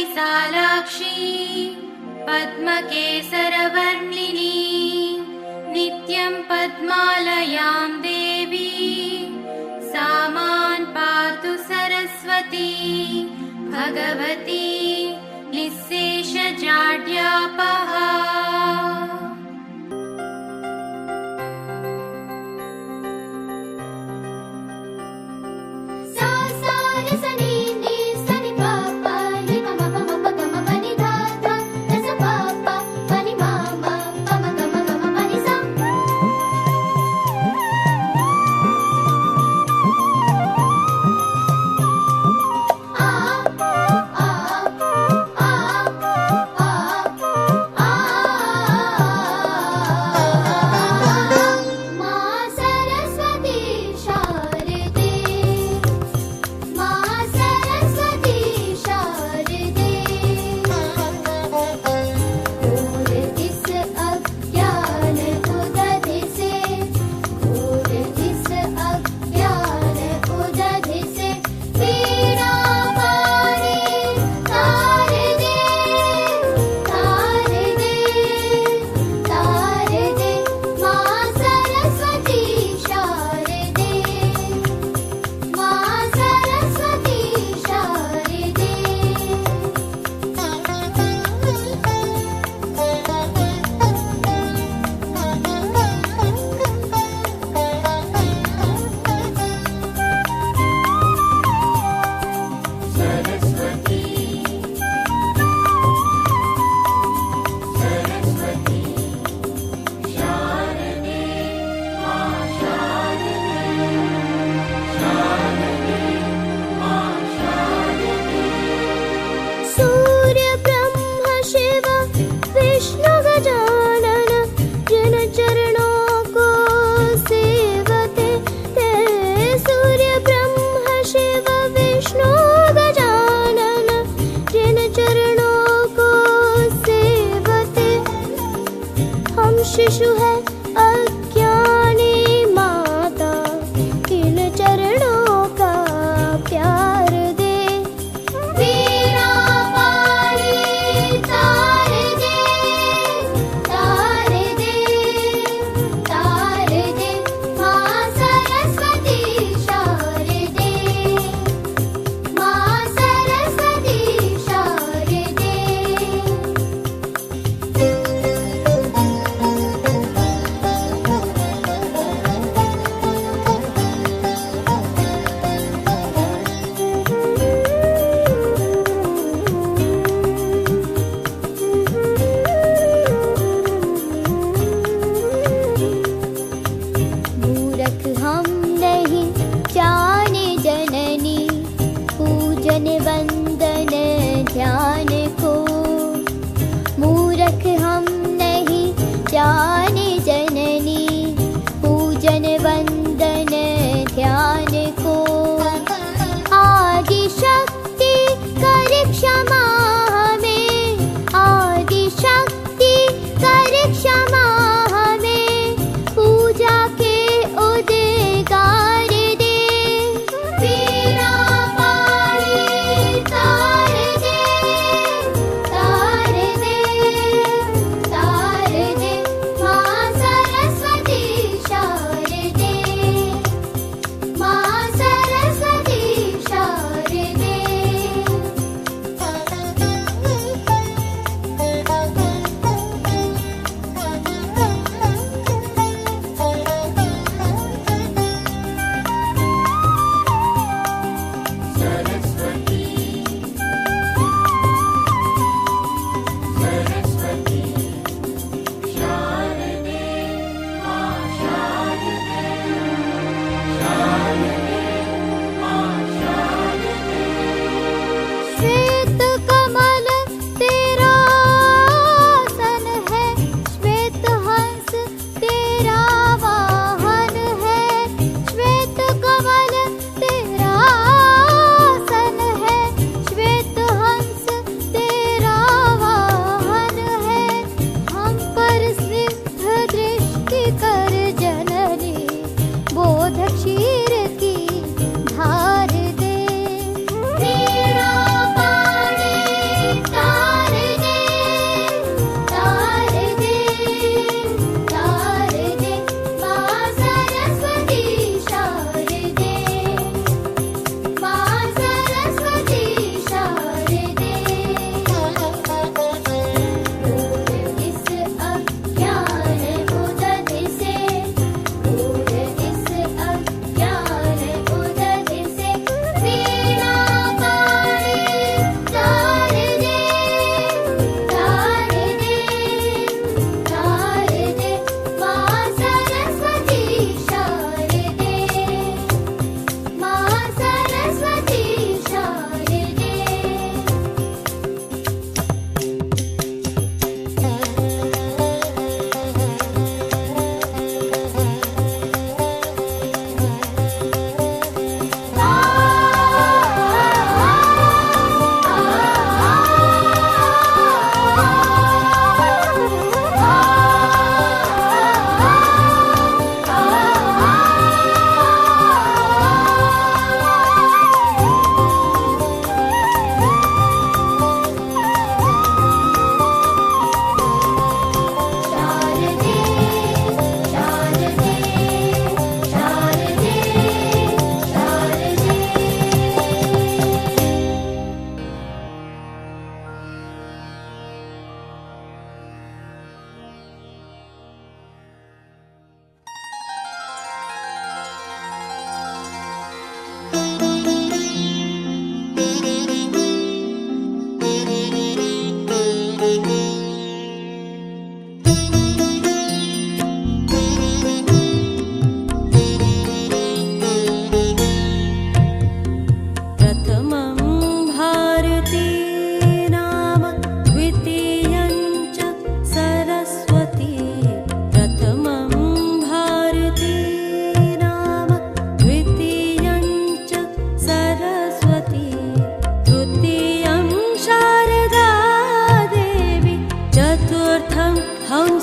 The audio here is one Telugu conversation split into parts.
विशालाक्षी पद्मकेसरवर्णिनी नित्यं पद्मालयां देवी सामान् पातु सरस्वती भगवती निःशेषजाड्यापहा।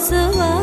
Sự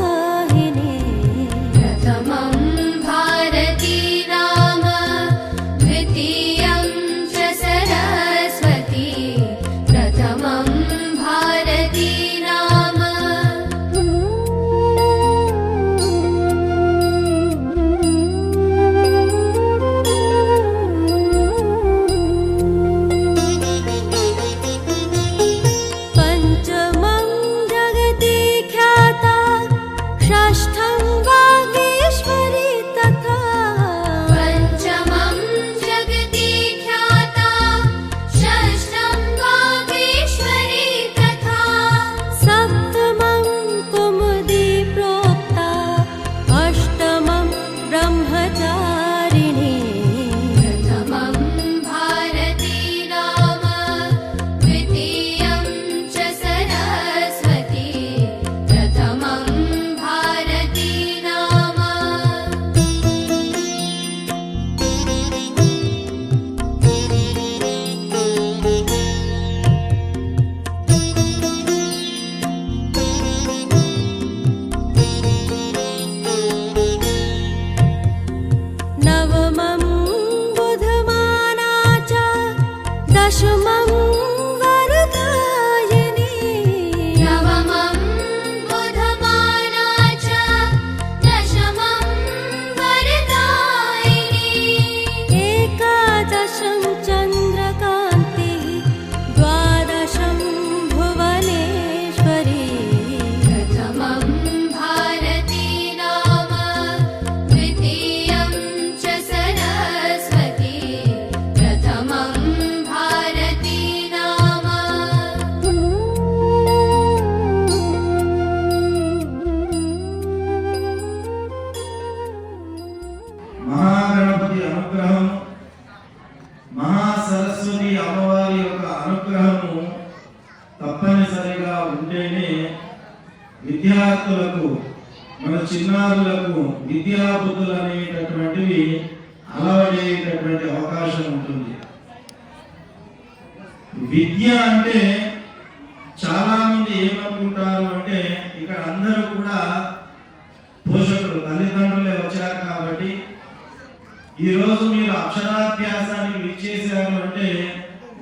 అక్షరాభ్యాసానికి చేశారు అంటే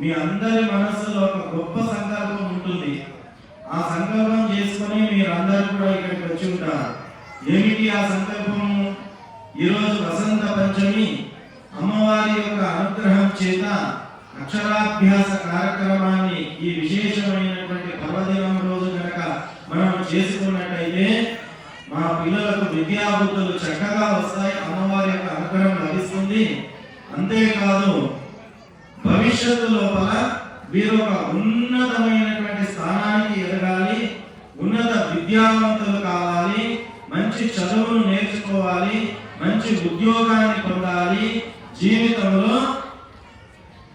మీ అందరి మనసులో ఒక గొప్ప సంకల్పం ఉంటుంది. ఆ సంకల్పం చేసుకొని మీరందరూ కూడా ఇక్కడికి వచ్చి ఉంటారు. ఏమిటి ఆ సంకల్పము ఈరోజు వసంత పంచమి అమ్మవారి యొక్క అనుగ్రహం చేత అక్షరాభ్యాస కార్యక్రమాన్ని ఈ విశేషమైనటువంటి పర్వదినం రోజు కనుక మనం చేసుకున్నట్టయితే మా పిల్లలకు విద్యా చక్కగా వస్తాయి. అమ్మవారి యొక్క అనుగ్రహం లభిస్తుంది. అంతేకాదు భవిష్యత్తు లోపల వీరు ఒక ఉన్నతమైనటువంటి స్థానానికి ఎదగాలి ఉన్నత విద్యావంతులు కావాలి మంచి చదువును నేర్చుకోవాలి మంచి ఉద్యోగాన్ని పొందాలి. జీవితంలో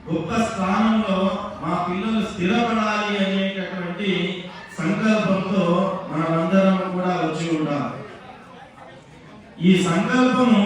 గొప్ప స్థానంలో మా పిల్లలు స్థిరపడాలి అనేటటువంటి సంకల్పంతో మనమందరం కూడా వచ్చి ఉండాలి. ఈ సంకల్పము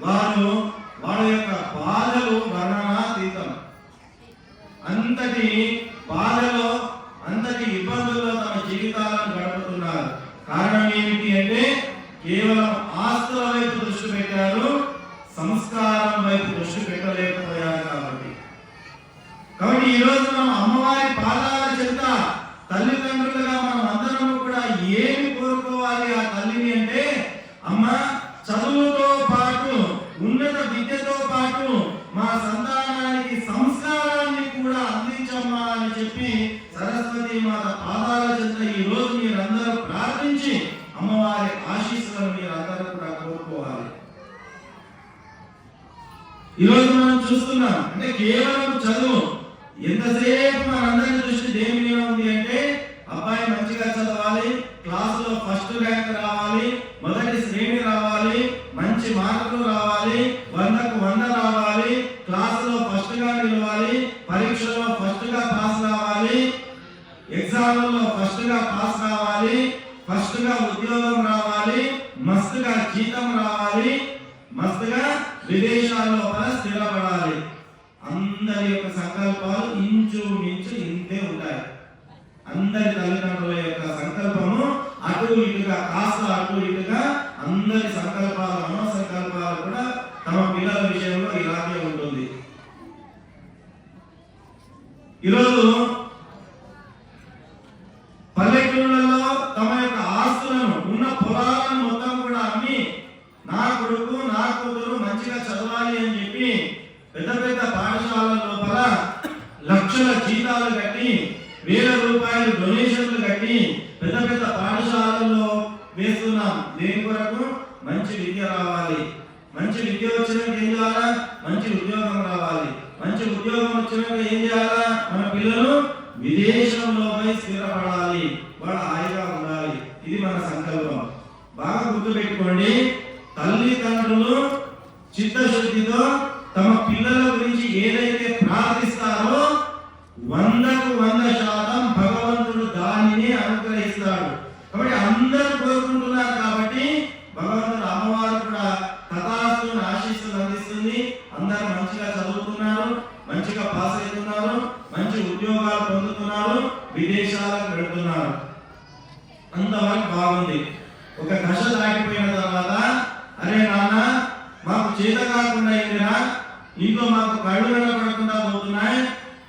వారు రోజు మనం చూస్తున్నాం. అంటే కేవలం చదువు. ఎంతసేపు మనందరి దృష్టి దేని మీద ఉంది అంటే అబ్బాయి మంచిగా చదవాలి క్లాసులో ఫస్ట్ ర్యాంక్ రావాలి మొదటి శ్రేణి రావాలి మంచి మార్కులు రావాలి వందకు వంద రావాలి క్లాసులో ఫస్ట్గా నిలవాలి పరీక్షలో ఫస్ట్గా పాస్ రావాలి ఎగ్జామ్లలో ఫస్ట్గా పాస్ రావాలి ఫస్ట్గా ఉద్యోగం రావాలి మస్తుగా జీతం రావాలి మస్తుగా విదేశాల్లో యొక్క సంకల్పాలు ఇంచు మించు ఇంతే ఉంటాయి. అందరి తల్లిదండ్రుల యొక్క సంకల్పము అటు ఇటుగా కాస్త అటు ఇటుగా అందరి సంకల్పాలు అమ్మ సంకల్పాలు కూడా తమ పిల్లల విషయంలో ఇలాగే ఉంటుంది. ఈరోజు పల్లెటూళ్ళలో తమ యొక్క ఆస్తులను ఉన్న పొలాలను మొత్తం కూడా అమ్మి నా కొడుకు నా కూతురు మంచిగా చదవాలి అని చెప్పి పెద్ద పెద్ద పాఠశాలలో లోపల కట్టి వేల రూపాయలు డొనేషన్లు కట్టి పెద్ద పెద్ద పాఠశాలల్లో వేస్తున్నాం. దేని కొరకు? మంచి విద్య రావాలి. మంచి విద్య వచ్చినాక ఏం చేయాలా? మంచి ఉద్యోగం రావాలి. మంచి ఉద్యోగం వచ్చినాక ఏం చేయాలా? మన పిల్లలు విదేశంలో పోయి స్థిరపడాలి. వాళ్ళ హాయిగా ఉండాలి. ఇది మన సంకల్పం. బాగా గుర్తుపెట్టుకోండి. తల్లిదండ్రులు చిత్తశుద్ధితో తమ పిల్లల గురించి ఏదైతే ప్రార్థిస్తారో వందకు వంద శాతం భగవంతుడు దానిని అనుగ్రహిస్తాడు. కాబట్టి అందరూ కోరుకుంటున్నారు కాబట్టి భగవంతుడు అమ్మవారు కూడా తథాస్తుని ఆశీస్సులు అందిస్తుంది. అందరూ మంచిగా చదువుతున్నారు మంచిగా పాస్ అవుతున్నారు మంచి ఉద్యోగాలు పొందుతున్నారు విదేశాలకు వెళ్తున్నారు. అంతవరకు బాగుంది. ఒక దశ దాటిపోయిన తర్వాత అరే నాన్న మాకు చేత కాకుండా అయిందిరా ఇంట్లో మాకు కళ్ళు కనపడకుండా పోతున్నాయి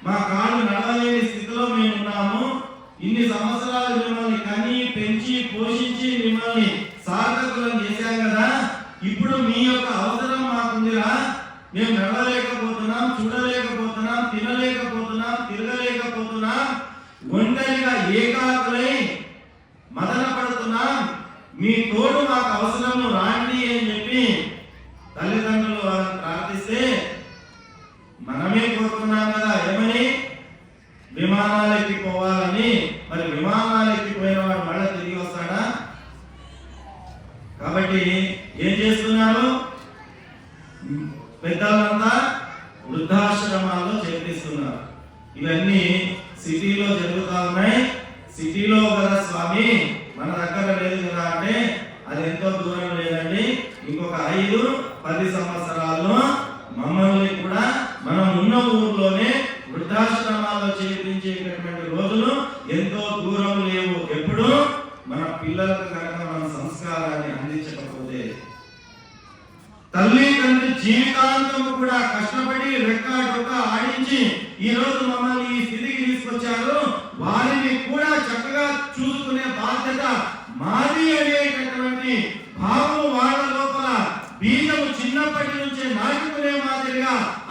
మా కాళ్ళు నడవలేని స్థితిలో మేము ఉన్నాము ఇన్ని సంవత్సరాలు మిమ్మల్ని కని పెంచి పోషించి మిమ్మల్ని సార్థకులను చేశాం కదా. ఇప్పుడు మీ యొక్క అవసరం మాకుందిరా. మేము నడవలేకపోతున్నాం చూడలేకపోతున్నాం తినలేకపోతున్నాం తిరగలేకపోతున్నాం. ఒంటరిగా ఏకాకులై మదన పడుతున్నాం మీ తోడు మాకు అవసరము రాండి అని చెప్పి తల్లిదండ్రులు ప్రార్థిస్తే మనమే కోరుతున్నాం కదా ఏమని? విమానాలు ఎక్కిపోవాలని మరి విమానాలు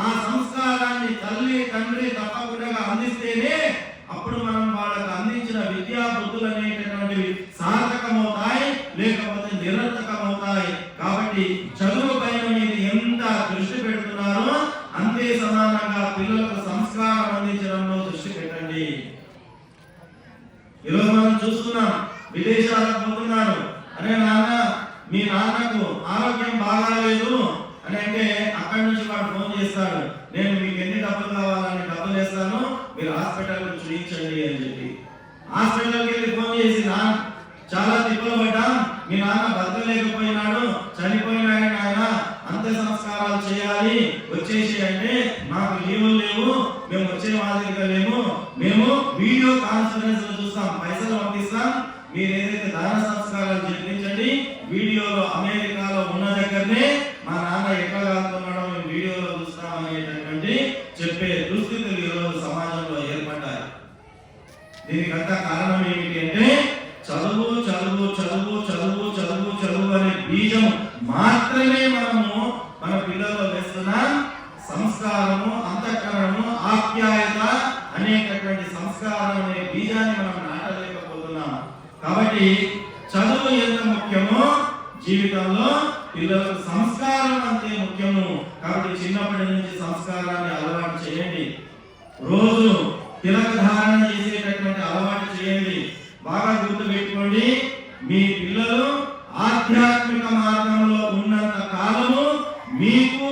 ఆ సంస్కారాన్ని తల్లి తండ్రి తప్పకుండా అందిస్తేనే అప్పుడు మనం వాళ్ళకు అందించిన విద్యా బుద్ధులు అనేటటువంటివి సార్థకమవుతాయి లేకపోతే నిరర్థకమవుతాయి కాబట్టి చదువు పైన మీరు ఎంత దృష్టి పెడుతున్నారో అంతే సమానంగా పిల్లలకు సంస్కారం అందించడంలో దృష్టి పెట్టండి ఈరోజు మనం చూస్తున్నాం విదేశాలకు పోతున్నారు అరే నాన్న మీ నాన్నకు ఆరోగ్యం బాగాలేదు అని అంటే అక్కడి నుంచి వాడు ఫోన్ చేస్తాడు నేను మీకు ఎన్ని డబ్బులు కావాలని డబ్బులు వేస్తాను మీరు హాస్పిటల్ చూపించండి అని చెప్పి హాస్పిటల్కి వెళ్ళి ఫోన్ చేసి నా చాలా తిప్పలు పడ్డాం మీ నాన్న బతకలేకపోయినాడు చనిపోయినాడు ఆయన అంత్య సంస్కారాలు చేయాలి వచ్చేసి అంటే మాకు లీవులు లేవు మేము వచ్చే మాదిరిగా లేము మేము వీడియో కాన్ఫరెన్స్ చూస్తాం పైసలు పంపిస్తాం. మీరు ఏదైతే దాన సంస్కారాలు జరిపించండి వీడియోలో అమెరికాలో ఉన్న దగ్గరనే మా నాన్న ఎక్కడ కాకున్నాడో మేము వీడియోలో చూస్తాం అనేటటువంటి చెప్పే దుస్థితులు ఈరోజు సమాజంలో ఏర్పడ్డాయి దీనికంతా కారణం ఏమిటి అంటే చదువు చదువు చదువు చదువు చదువు చదువు అనే బీజం మాత్రమే మనము మన పిల్లల్లో వేస్తున్నాం సంస్కారము అంతఃకరణము ఆప్యాయత అనేటటువంటి సంస్కారం అనే బీజాన్ని మనం నాటలేకపోతున్నాం కాబట్టి చదువు ఎంత ముఖ్యమో జీవితంలో పిల్లలకు సంస్కారం అంతే ముఖ్యము కాబట్టి చిన్నప్పటి నుంచి సంస్కారాన్ని అలవాటు చేయండి రోజు తిలక ధారణ చేసేటటువంటి అలవాటు చేయండి బాగా గుర్తు పెట్టుకోండి మీ పిల్లలు ఆధ్యాత్మిక మార్గంలో ఉన్నంత కాలము మీకు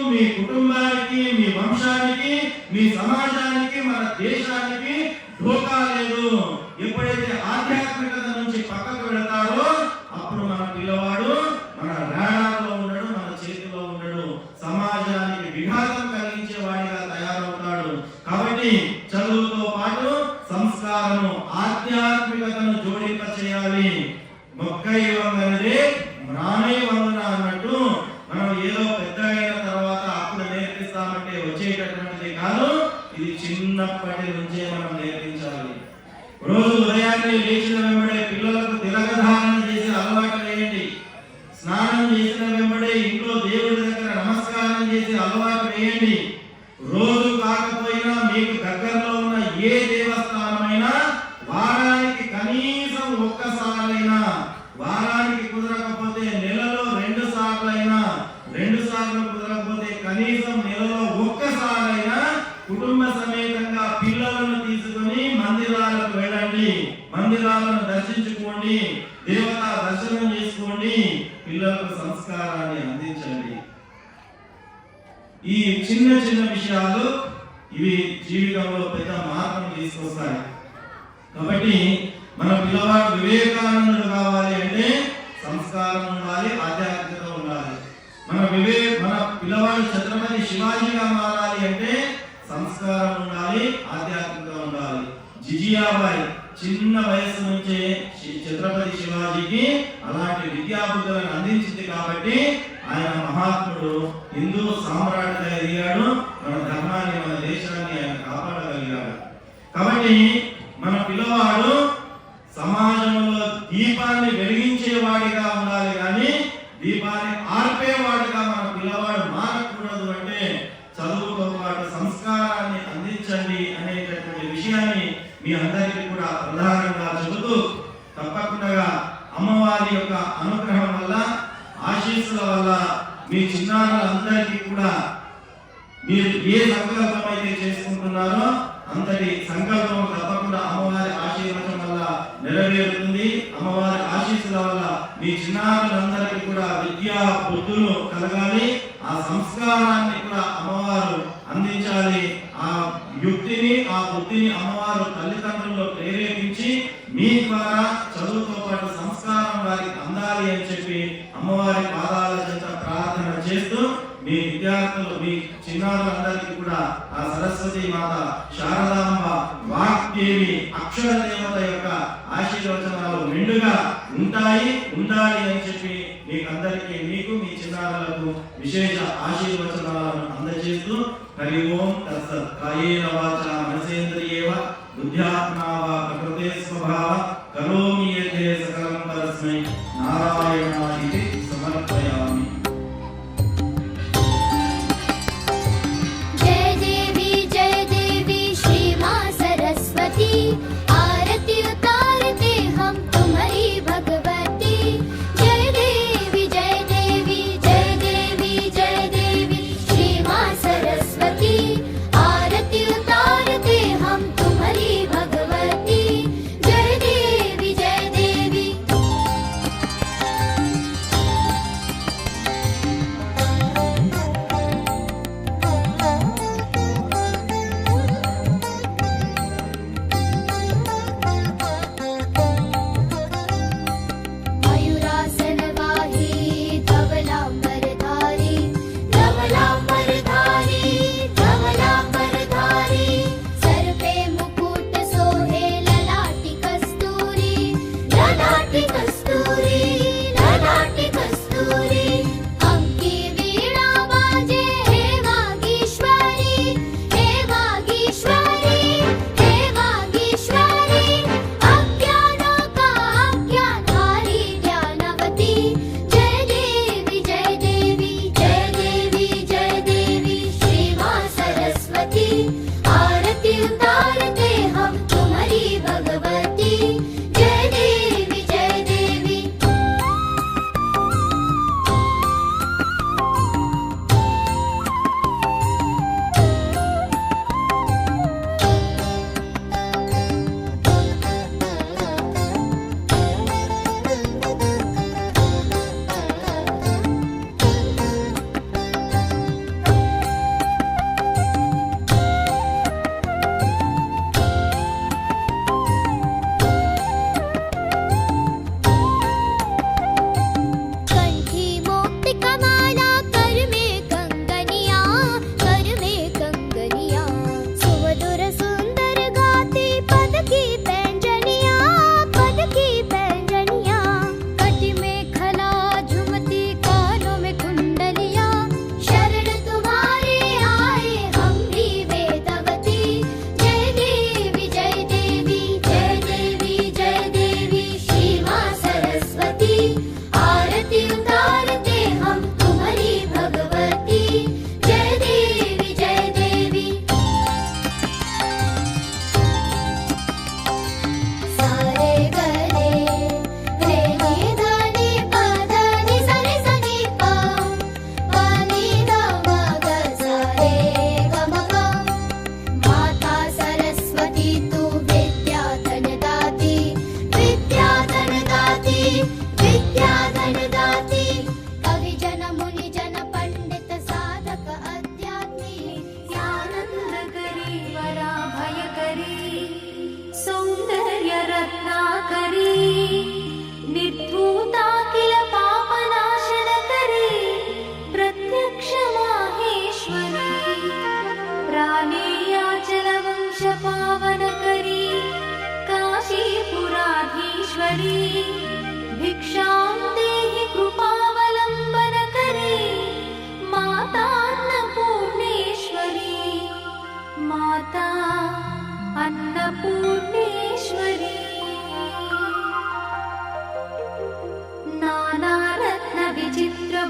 ఆయన మహాత్ముడు హిందూ సామ్రాజ్యం ఎదిగాడు మన ధర్మాన్ని మన దేశాన్ని ఆయన కాపాడగలిగాడు. కాబట్టి మన పిల్లవాడు సమాజంలో దీపాన్ని వెలిగించేవాడిగా ఉండాలి కానీ దీపాన్ని ఆర్పేవాడిగా మన పిల్లవాడు మారకూడదు అంటే చదువుతో పాటు సంస్కారాన్ని అందించండి అనేటటువంటి విషయాన్ని మీ అందరికీ కూడా ప్రధానంగా చెబుతూ తప్పకుండా అమ్మవారి యొక్క అనుగ్రహం ఆశీస్సుల వల్ల మీ చిన్నారులందరికీ కూడా మీరు ఏ సంకల్పం అయితే చేసుకుంటున్నారో అంతటి సంకల్పం తప్పకుండా అమ్మవారి ఆశీర్వచనం వల్ల నెరవేరుతుంది. అమ్మవారి ఆశీస్సుల వల్ల మీ చిన్నారులందరికీ కూడా విద్యా బుద్ధులు కలగాలి. ఆ సంస్కారాన్ని కూడా అమ్మవారు అందించాలి. ఆ యుక్తిని ఆ బుద్ధిని అమ్మవారు తల్లిదండ్రుల్లో ప్రేరేపించి మీ ద్వారా ಸರಸ್ವತಿ ಮಾತಾ ಶಾರದಾಂಬ ವಾಗ್ದೇವಿ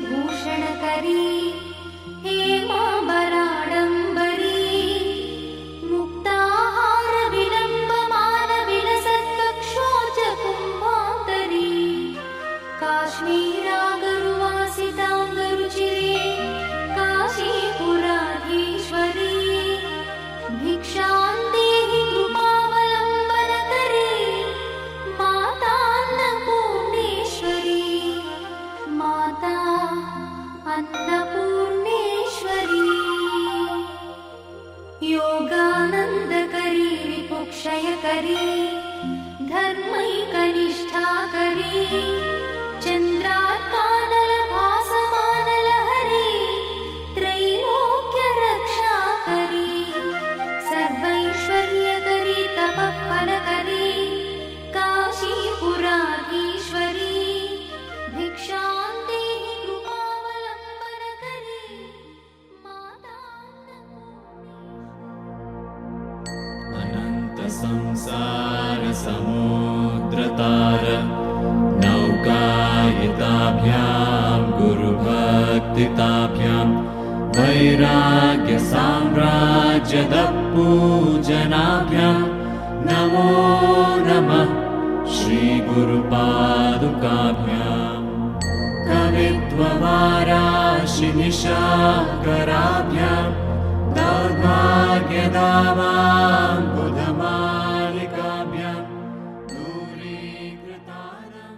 भूषणकरी की बरा